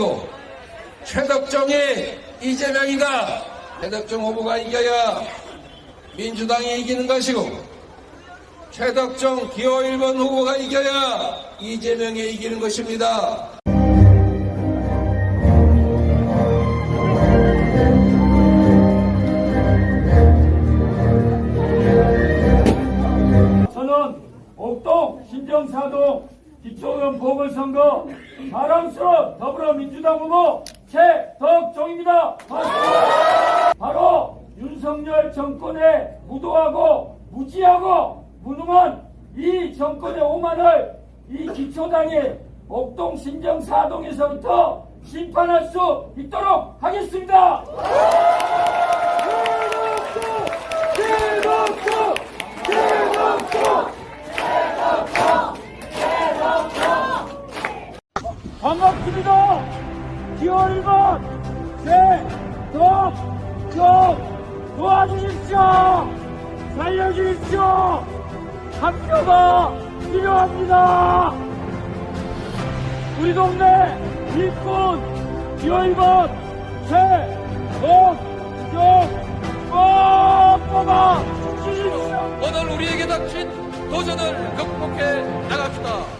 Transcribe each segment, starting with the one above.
이기고 최덕정이 이재명이다. 최덕정 후보가 이겨야 민주당이 이기는 것이고 최덕정 기호 1번 후보가 이겨야 이재명이 이기는 것입니다. 보궐선거 바람스러운 더불어민주당 후보 최덕종입니다. 바로 윤석열 정권의 무도하고 무지하고 무능한 이 정권의 오만을 이 기초당의 옥동 신정 사동에서부터 심판할 수 있도록 하겠습니다. 최덕종! 최덕종! 반갑습니다. 기호 1번 최덕종 도와주십시오. 살려주십시오. 한 표가 필요합니다. 우리 동네 일꾼 기호 1번 최덕종 꼭 뽑아 주십시오. 오늘 우리에게 닥친 도전을 극복해 나갑시다.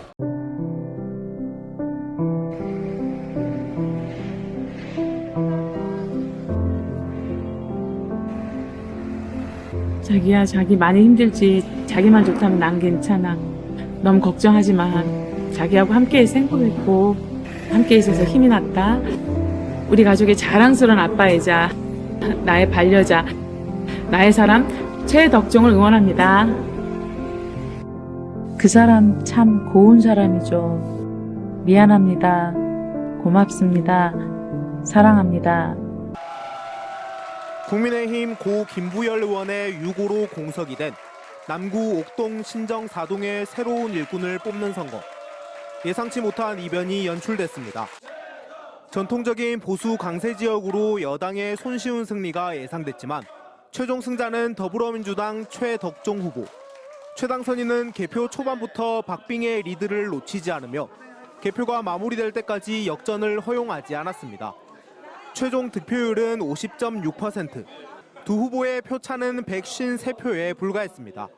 자기야, 자기 많이 힘들지. 자기만 좋다면 난 괜찮아. 너무 걱정하지 마. 자기하고 함께 있어 행복했고, 함께 있어서 힘이 났다. 우리 가족의 자랑스러운 아빠이자, 나의 반려자, 나의 사람, 최덕종을 응원합니다. 그 사람 참 고운 사람이죠. 미안합니다. 고맙습니다. 사랑합니다. 국민의힘 고 김부열 의원의 유고로 공석이 된 남구 옥동 신정 4동의 새로운 일꾼을 뽑는 선거. 예상치 못한 이변이 연출됐습니다. 전통적인 보수 강세 지역으로 여당의 손쉬운 승리가 예상됐지만 최종 승자는 더불어민주당 최덕종 후보. 최당선인은 개표 초반부터 박빙의 리드를 놓치지 않으며 개표가 마무리될 때까지 역전을 허용하지 않았습니다. 최종 득표율은 50.6%. 두 후보의 표차는 153표에 불과했습니다.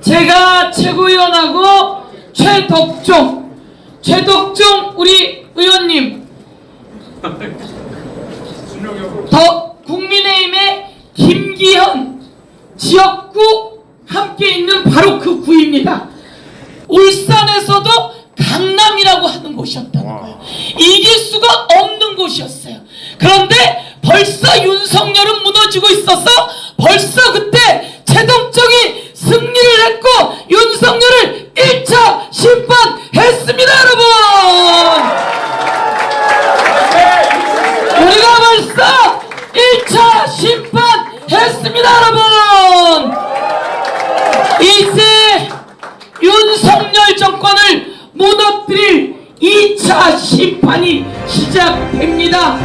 제가 최고위원하고 최덕종, 최덕종 우리 의원님, 더 국민의힘의 김기현 지역구 함께 있는 바로 그 구입니다. 울산에서도 강남이라고 하는 곳이었다는 거예요. 이길 수가 없는 곳이었어요. 그런데 벌써 윤석열은 무너지고 있어서 벌써 그때 최동적이 승리를 했고 윤석열을 1차 심판했습니다 여러분! 우리가 벌써 1차 심판했습니다 여러분! 이제 윤석열 정권을 무너뜨릴 2차 심판이 시작됩니다